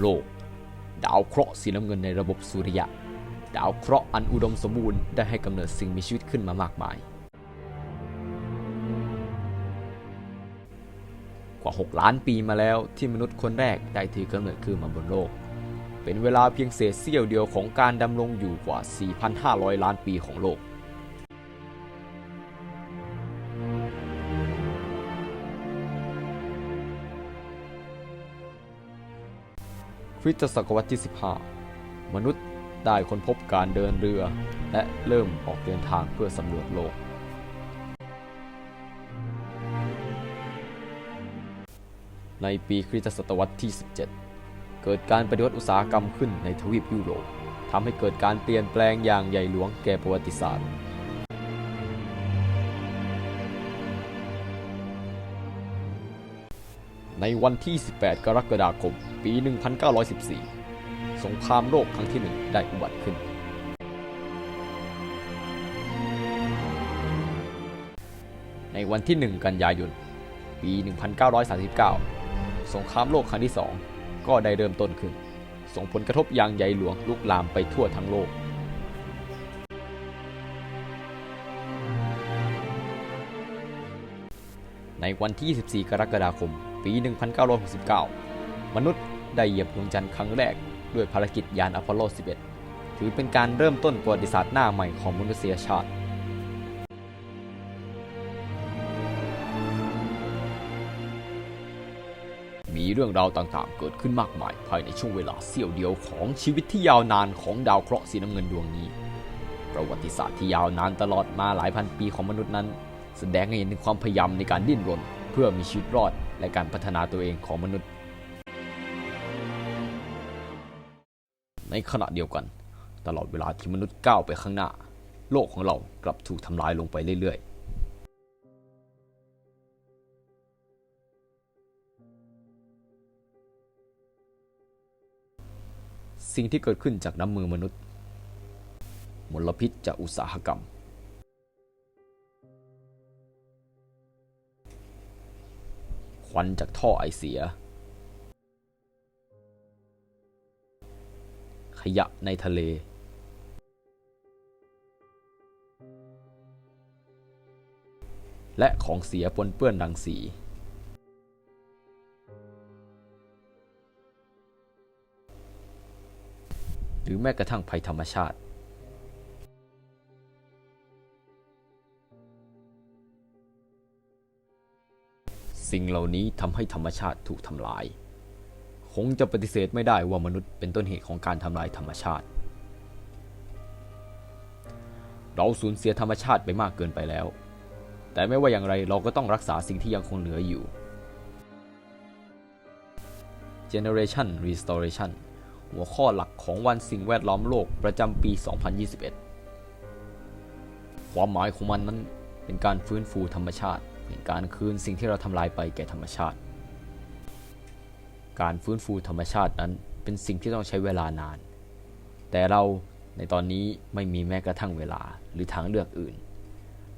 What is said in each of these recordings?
โลก ดาวเคราะห์สีน้ำเงินในระบบสุริยะ ดาวเคราะห์อันอุดมสมบูรณ์ได้ให้กำเนิดสิ่งมีชีวิตขึ้นมามากมาย กว่า 6 ล้านปีมาแล้วที่มนุษย์คนแรกได้ถือกำเนิดขึ้นมาบนโลก เป็นเวลาเพียงเศษเสี้ยวเดียวของการดำรงอยู่กว่า 4,500 ล้านปีของโลก ริสตศตวรรษที่ 15 มนุษย์ได้ค้นพบการเดินเรือ และเริ่มออกเดินทางเพื่อสำรวจโลก ในปีคริสตศตวรรษที่ 17 เกิดการปฏิวัติอุตสาหกรรมขึ้นในทวีปยุโรปทำให้เกิดการเปลี่ยนแปลงอย่างใหญ่หลวงแก่ประวัติศาสตร์ ในวันที่ 18 กรกฎาคม ปี 1914 สงครามโลกครั้งที่หนึ่งได้อุบัติขึ้น ในวันที่ 1 กันยายน ปี 1939 สงครามโลกครั้งที่ 2 ก็ได้เริ่มต้นขึ้น ส่งผลกระทบอย่างใหญ่หลวงลุกลามไปทั่วทั้งโลก ในวันที่ 24 กรกฎาคม ปี 1969 มนุษย์ได้เหยียบดวงจันทร์ครั้งแรกด้วยภารกิจยานอพอลโล 11 ถือเป็นการเริ่มต้นประวัติศาสตร์หน้าใหม่ของมนุษยชาติมีเรื่องราวต่างๆ เกิดขึ้นมากมาย ภายในช่วงเวลาเสี้ยวเดียวของชีวิตที่ยาวนานของดาวเคราะห์สีน้ำเงินดวงนี้ ประวัติศาสตร์ที่ยาวนานตลอดมาหลายพันปีของมนุษย์นั้น แสดงให้เห็นถึงความพยายามในการดิ้นรน เพื่อมีชีวิตรอดและการพัฒนาตัวเองของมนุษย์ ในขณะเดียวกัน ตลอดเวลาที่มนุษย์ก้าวไปข้างหน้า โลกของเรากลับถูกทำลายลงไปเรื่อย ๆสิ่งที่เกิดขึ้นจากน้ำมือมนุษย์ มลพิษจากอุตสาหกรรม ควันจากท่อไอเสีย ขยะในทะเล และของเสียปนเปื้อนรังสี หรือแม้กระทั่งภัยธรรมชาติ สิ่งเหล่านี้ทำให้ธรรมชาติถูกทำลาย คงจะปฏิเสธไม่ได้ว่ามนุษย์เป็นต้นเหตุของการทำลายธรรมชาติ เราสูญเสียธรรมชาติไปมากเกินไปแล้ว แต่ไม่ว่าอย่างไรเราก็ต้องรักษาสิ่งที่ยังคงเหลืออยู่ Generation Restoration หัวข้อหลักของวันสิ่งแวดล้อมโลกประจำปี 2021 ความหมายของมันนั้นเป็นการฟื้นฟูธรรมชาติ เป็นการคืนสิ่งที่เราทำลายไปแก่ธรรมชาติ การฟื้นฟูธรรมชาตินั้นเป็นสิ่งที่ต้องใช้เวลานาน แต่เราในตอนนี้ไม่มีแม้กระทั่งเวลาหรือทางเลือกอื่น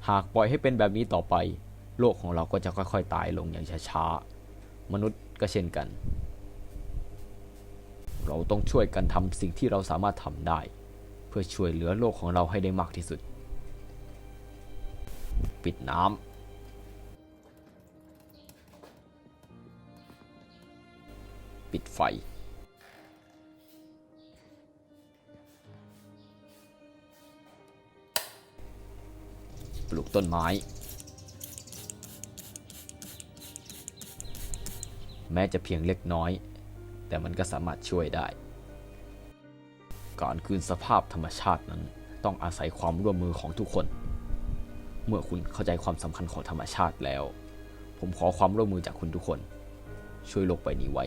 หากปล่อยให้เป็นแบบนี้ต่อไป โลกของเราก็จะค่อยๆ ตายลงอย่างช้าๆ มนุษย์ก็เช่นกัน เราต้องช่วยกันทำสิ่งที่เราสามารถทำได้ เพื่อช่วยเหลือโลกของเราให้ได้มากที่สุด ปิดน้ำ ปิดไฟ ปลูกต้นไม้ แม้จะเพียงเล็กน้อย แต่มันก็สามารถช่วยได้ การคืนสภาพธรรมชาตินั้นต้องอาศัยความร่วมมือของทุกคน เมื่อคุณเข้าใจความสำคัญของธรรมชาติแล้ว ผมขอความร่วมมือจากคุณทุกคน ช่วยโลกใบนี้ไว้